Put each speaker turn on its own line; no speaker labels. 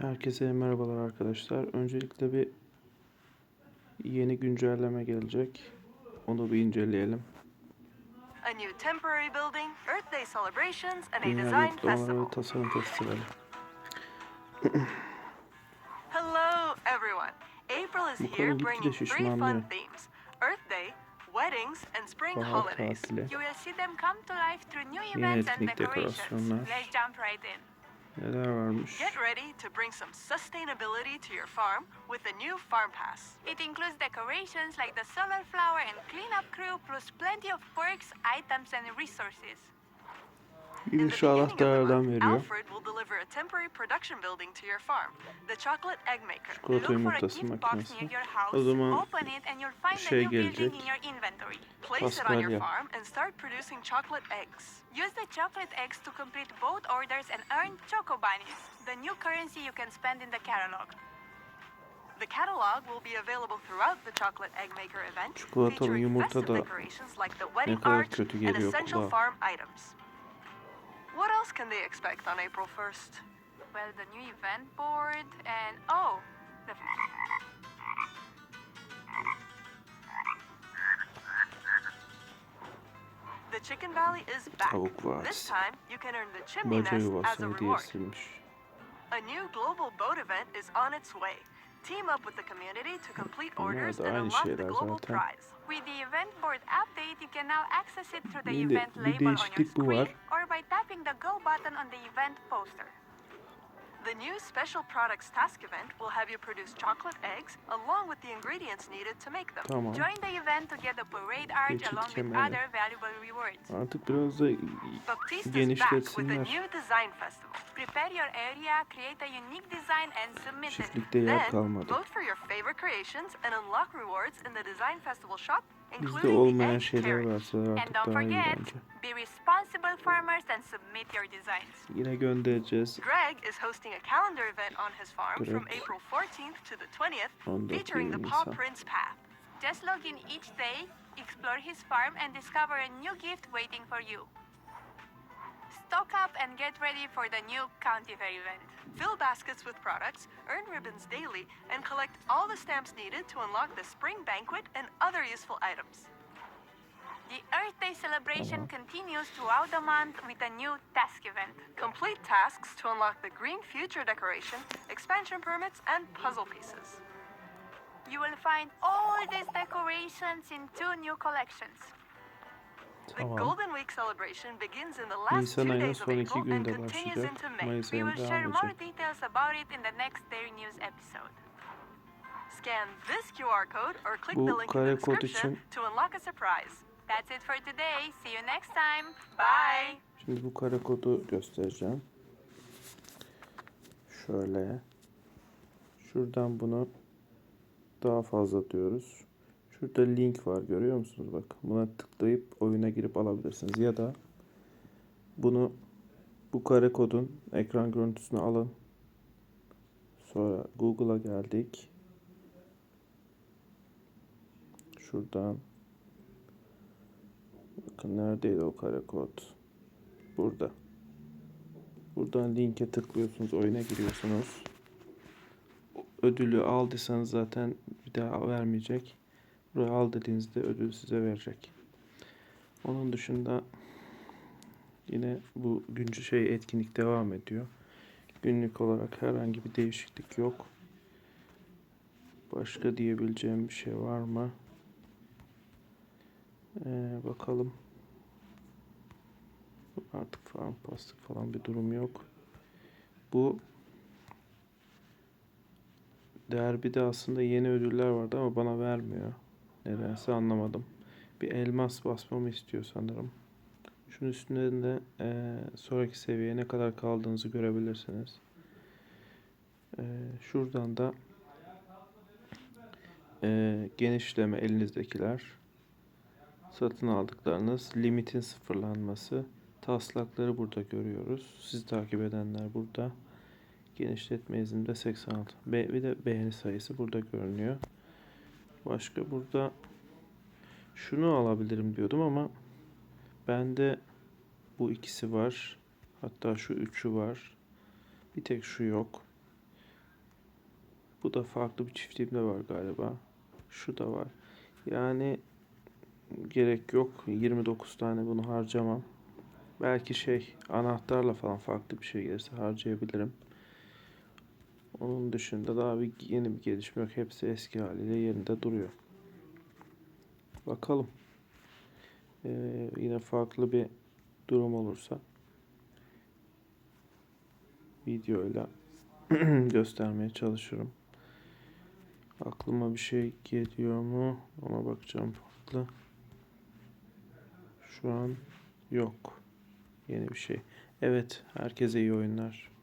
Herkese merhabalar arkadaşlar. Öncelikle bir yeni güncelleme gelecek. Onu bir inceleyelim.
A new temporary building, Earth Day celebrations, and a design festival.
Tasarım Festivali.
Hello, everyone. April is here bringing three fun themes Earth Day, weddings, and spring
Bahar
holidays.
tatili.
You will see them come to life through new events and decorations. Let's jump right in.
Neler varmış?
Get ready to bring some sustainability to your farm with the new Farm Pass.
It includes decorations like the solar flower and cleanup crew, plus plenty of perks, items, and resources.
In the
İnşallah
beginning of the
değerden
month,
veriyor.
Alfred will deliver a temporary production building to your farm, the Chocolate Egg Maker.
Çikolata
Look for a gift box near your house.
O zaman
Open it and you'll find
şey
the new building in your inventory.
Place it on your
Paskalya.
farm and start producing chocolate eggs.
Use the chocolate eggs to complete both orders and earn Choco Bunnies, the new currency you can spend in the catalog.
The catalog will be available throughout the Chocolate Egg Maker event,
Çikolatalı
featuring
yumurta
festive
da
decorations like the wedding
kadar
arch
kötü
and
geliyor
essential
kulağa.
farm items. What else can they expect on April 1st?
Well, the new event board and oh, the
The Chicken Valley is back.
Tavuk.
This time, you can earn the chimney nest as a reward. A new global boat event is on its way. Team up with the community to complete orders and unlock the global
zaten.
prize.
With the event board update, you can now access it through the event label on your screen or by tapping the go button on the event poster.
The new special products task event will have you produce chocolate eggs along with the ingredients needed to make them.
Tamam.
Join the event to get a parade arch
Geçit
along with
kemeri.
other valuable rewards.
Artık biraz da
back with a
genişletsinler.
new design festival.
Prepare your area, create a unique design, and submit it.
Çiftlikte yer
Then,
kalmadı.
vote for your favorite creations and unlock rewards in the Design Festival shop,
Bizde
including the
olmayan
egg
şeyler
carriage.
And
artık
don't
daha iyi
forget,
bence.
be responsible farmers and submit your designs.
Yine göndereceğiz.
Greg is hosting a calendar event on his farm from April 14th to the 20th,
14
featuring the. Paw Prince Path.
Just log in each day, explore his farm, and discover a new gift waiting for you. Stock up and get ready for the new County Fair event.
Fill baskets with products, earn ribbons daily, and collect all the stamps needed to unlock the spring banquet and other useful items.
The Earth Day celebration continues throughout the month with a new task event.
Complete tasks to unlock the Green Future decoration, expansion permits, and puzzle pieces.
You will find all these decorations in two new collections.
The
Tamam.
Golden Week celebration begins in the last
Nisan
two
ayının
days of
son iki
April and
günde
continues
başlayacak.
into May.
Mayıs
We
ayında
will share
devam
more
edecek.
details about it in the next Dairy News episode.
Scan this QR code or click
Bu
the link in
kare
the
kod
description
için-
to unlock a surprise.
That's it for today. See you next time.
Bye.
Şimdi bu kare kodu göstereceğim. Şöyle. Şuradan bunu daha fazla diyoruz. Şurada link var görüyor musunuz? Bak buna tıklayıp oyuna girip alabilirsiniz. Ya da bunu bu kare kodun ekran görüntüsünü alın. Sonra Google'a geldik. Şuradan bakın neredeydi o kare kod? Burada. Buradan linke tıklıyorsunuz, oyuna giriyorsunuz. Ödülü aldıysanız zaten bir daha vermeyecek. Buraya al dediğinizde ödül size verecek. Onun dışında yine bu güncü şey etkinlik devam ediyor. Günlük olarak herhangi bir değişiklik yok. Başka diyebileceğim bir şey var mı? Ee, bakalım. Artık farm pastık falan bir durum yok. Bu derbide aslında yeni ödüller vardı ama bana vermiyor. Nedense anlamadım. Bir elmas basmamı istiyor sanırım. Şunun üstünde de eee, sonraki seviyeye ne kadar kaldığınızı görebilirsiniz. Eee, şuradan da eee, genişleme elinizdekiler satın aldıklarınız, limitin sıfırlanması, taslakları burada görüyoruz. Sizi takip edenler burada. Genişletme izninde 86. Be bir de beğeni sayısı burada görünüyor. Başka burada şunu alabilirim diyordum ama bende bu ikisi var. Hatta şu üçü var. Bir tek şu yok. Bu da farklı bir çiftliğimde var galiba. Şu da var. Yani gerek yok. 29 tane bunu harcamam. Belki şey anahtarla falan farklı bir şey gelirse harcayabilirim. Onun dışında daha bir yeni bir gelişme yok. Hepsi eski haliyle yerinde duruyor. Bakalım. Ee, yine farklı bir durum olursa videoyla göstermeye çalışırım. Aklıma bir şey geliyor mu? Ona bakacağım farklı. Şu an yok. Yeni bir şey. Evet, herkese iyi oyunlar.